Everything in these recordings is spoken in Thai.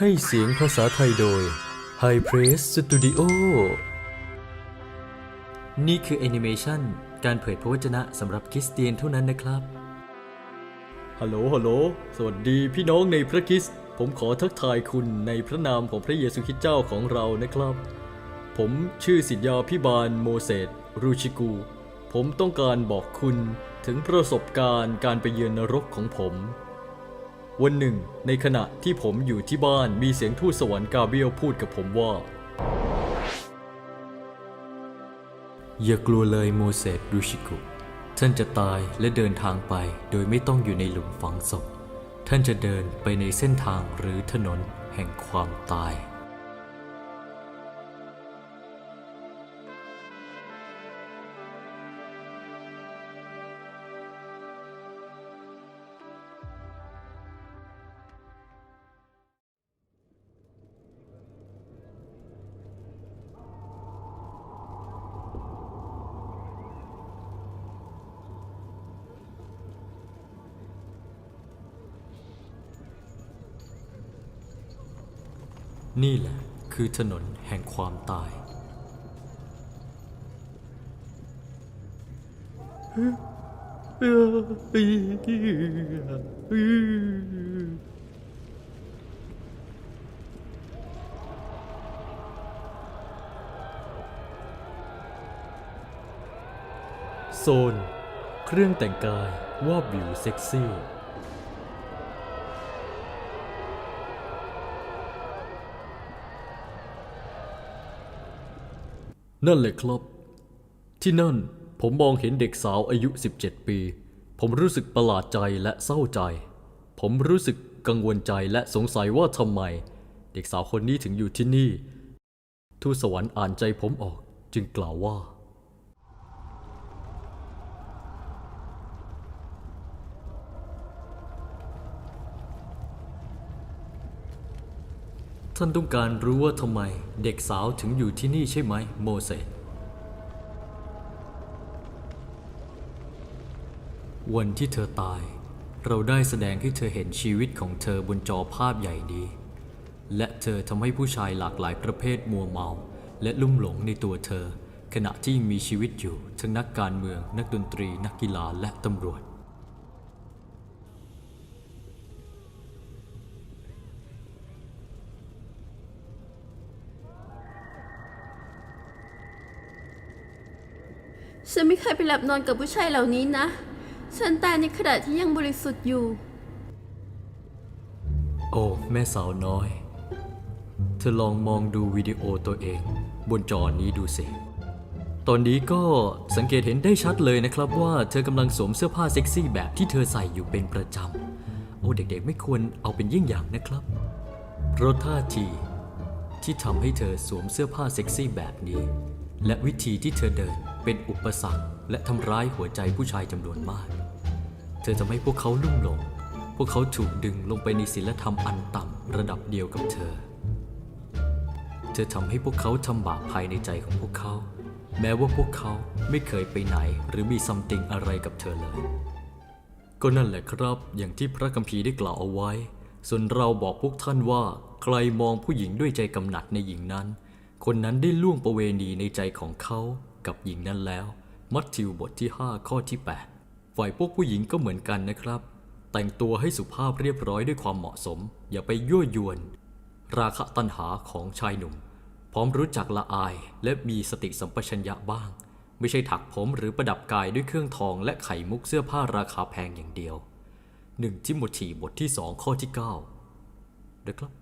ให้เสียงภาษาไทยโดย High Press Studio นี่คือแอนิเมชันการเผยพระวจนะสำหรับคริสเตียนเท่านั้นนะครับ ฮัลโหล ฮัลโหล สวัสดีพี่น้องในพระคริสต์ ผมขอทักทายคุณในพระนามของพระเยซูคริสต์เจ้าของเรานะครับ ผมชื่อสิทธยาพิบาลโมเสสรูชิกู ผมต้องการบอกคุณถึงประสบการณ์การไปเยือนนรกของผม วันหนึ่ง ในขณะที่ผมอยู่ที่บ้านมีเสียงทูตสวรรค์กาเบียลพูดกับผมว่า อย่ากลัวเลยโมเสสรูชิกุ ท่านจะตายและเดินทางไปโดยไม่ต้องอยู่ในหลุมฝังศพ ท่านจะเดินไปในเส้นทางหรือถนนแห่งความตาย นี่แหละคือถนนแห่งความตาย โซน เครื่องแต่งกายว่าบวิวเซ็กซี่ นั่นแหละครับ ที่นั่นผมมองเห็นเด็กสาวอายุ 17 ปี ผมรู้สึกประหลาดใจและเศร้าใจ ผมรู้สึกกังวลใจและสงสัยว่าทำไม เด็กสาวคนนี้ถึงอยู่ที่นี่ ทูตสวรรค์อ่านใจผมออกจึงกล่าวว่า ท่านต้องการรู้ว่าทำไมเด็กสาวถึงอยู่ที่นี่ใช่ไหม โมเสสวันที่เธอตาย เราได้แสดงให้เธอเห็นชีวิตของเธอบนจอภาพใหญ่นี้และเธอทำให้ผู้ชายหลากหลายประเภทมัวเมา และลุ่มหลงในตัวเธอ ขณะที่ยังมีชีวิตอยู่ ทั้งนักการเมือง นักดนตรี นักกีฬาและตำรวจ ฉันไม่เคยไปหลับนอนกับผู้ชายเหล่านี้นะ ฉันตายในขณะที่ยังบริสุทธิ์อยู่ โอ้ แม่สาวน้อย เธอลองมองดูวิดีโอตัวเอง บนจอนี้ดูสิ ตอนนี้ก็สังเกตเห็นได้ชัดเลยนะครับว่าเธอกำลังสวมเสื้อผ้าเซ็กซี่แบบที่เธอใส่อยู่เป็นประจำ โอ้เด็กๆ ไม่ควรเอาเป็นยิ่งอย่างนะครับ เพราะท่าทีที่ทำให้เธอสวมเสื้อผ้าเซ็กซี่แบบนี้ และวิธีที่เธอเดิน เป็นอุปสรรคและทำร้ายหัวใจผู้ชายจำนวนมาก เธอทำให้พวกเขาลุ่มหลง พวกเขาถูกดึงลงไปในศีลธรรมอันต่ำระดับเดียวกับเธอ เธอทำให้พวกเขาทำบาปภายในใจของพวกเขา แม้ว่าพวกเขาไม่เคยไปไหนหรือมีซัมติงอะไรกับเธอเลย ก็นั่นแหละครับ อย่างที่พระคัมภีร์ได้กล่าวเอาไว้ ส่วนเราบอกพวกท่านว่า ใครมองผู้หญิงด้วยใจกำหนัดในหญิงนั้น คนนั้นได้ล่วงประเวณีในใจของเขา กับหญิงนั้นแล้ว มัทธิวบทที่ 5 ข้อที่ 8 ฝ่ายพวกผู้หญิงก็เหมือนกันนะครับ แต่งตัวให้สุภาพเรียบร้อยด้วยความเหมาะสม อย่าไปยั่วยวน ราคะตัณหาของชายหนุ่ม พร้อมรู้จักละอายและมีสติสัมปชัญญะบ้าง ไม่ใช่ถักผมหรือประดับกายด้วยเครื่องทองและไข่มุกเสื้อผ้าราคาแพงอย่างเดียวหนึ่งทิโมธีบทที่สองข้อที่9นะครับ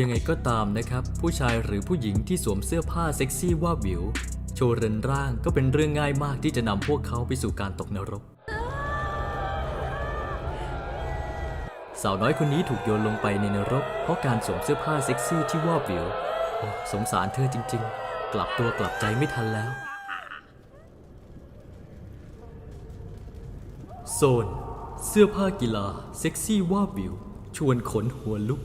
ยังไงก็ตามนะครับ ผู้ชายหรือผู้หญิงที่สวมเสื้อผ้าเซ็กซี่ว่าวิว โชว์เรือนร่างก็เป็นเรื่องง่ายมากที่จะนำพวกเขาไปสู่การตกนรก สาวน้อยคนนี้ถูกโยนลงไปในนรก เพราะการสวมเสื้อผ้าเซ็กซี่ที่ว่าวิวโอ้สงสารเธอจริง ๆ กลับตัวกลับใจไม่ทันแล้ว โซน เสื้อผ้ากีฬาเซ็กซี่ว่าวิว ชวนขนหัวลุก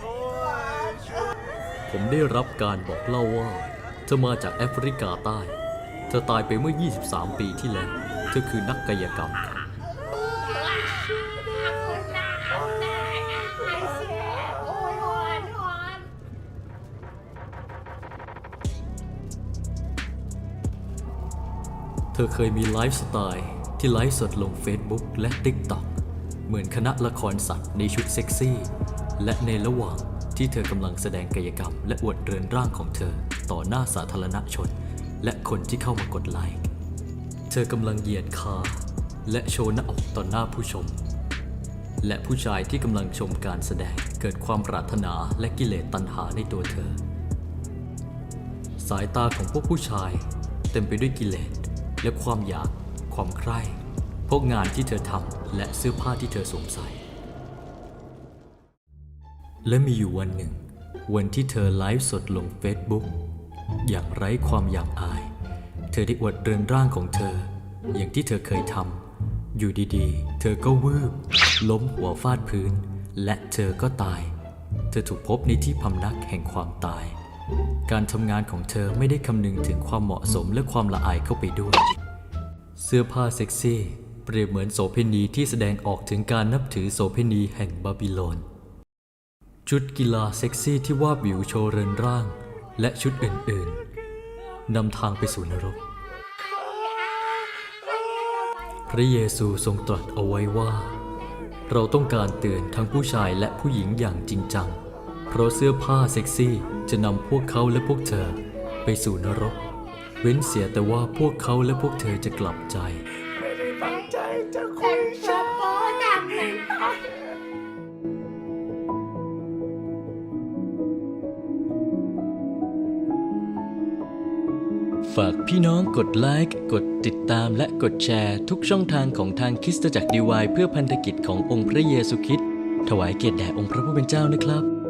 โอ้ย ผมได้รับการบอกเล่าว่า เธอมาจากแอฟริกาใต้ เธอตายไปเมื่อ 23 ปีที่แล้ว เธอคือนักกายกรรม เธอเคยมีไลฟ์สไตล์ที่ไลฟ์สดลง Facebook และ TikTok เหมือนคณะละครสัตว์ในชุดเซ็กซี่ และในระหว่าง ที่เธอกำลังแสดงกายกรรม และอวดเรือนร่างของเธอ ต่อหน้าสาธารณชน และคนที่เข้ามากดไลค์ เธอกำลังเหยียดขาและโชว์หน้าอกต่อหน้าผู้ชม และผู้ชายที่กำลังชมการแสดงเกิดความปรารถนาและกิเลสตัณหาในตัวเธอ สายตาของพวกผู้ชาย เต็มไปด้วยกิเลสและความอยาก ความใคร่พวกงานที่เธอทำและเสื้อผ้าที่เธอสวมใส่ และมีอยู่วันหนึ่ง วันที่เธอไลฟ์สดลงเฟซบุ๊กอย่างไร้ความอยากอาย เธอได้อวดเรือนร่างของเธอ อย่างที่เธอเคยทำอยู่ดีๆ เธอก็วืบ ล้มหัวฟาดพื้น และเธอก็ตาย เธอถูกพบในที่พำนักแห่งความตาย การทำงานของเธอไม่ได้คำนึงถึงความเหมาะสมและความละอายเข้าไปด้วย เสื้อผ้าเซ็กซี่ เปรียบเหมือนโสเภณีที่แสดงออกถึงการนับถือโสเภณีแห่งบาบิโลน ชุดกีฬาเซ็กซี่ที่วาบวิวโชว์เรือนร่าง และชุดอื่นๆนำทางไปสู่นรก พระเยซูทรงตรัสเอาไว้ว่า เราต้องการเตือนทั้งผู้ชายและผู้หญิงอย่างจริงจัง เพราะเสื้อผ้าเซ็กซี่จะนำพวกเขาและพวกเธอไปสู่นรก เว้นเสียแต่ว่าพวกเขาและพวกเธอจะกลับใจตั้งใจจะคุยชะโปดังเฝากพี่น้องกดไลค์กดติดตามและกดแชร์ ทุกช่องทางของทางคิสตจักรดีวายเพื่อพันธกิจขององค์พระเยซูคริสต์ถวายเกียรติแด่องค์พระผู้เป็นเจ้านะครับ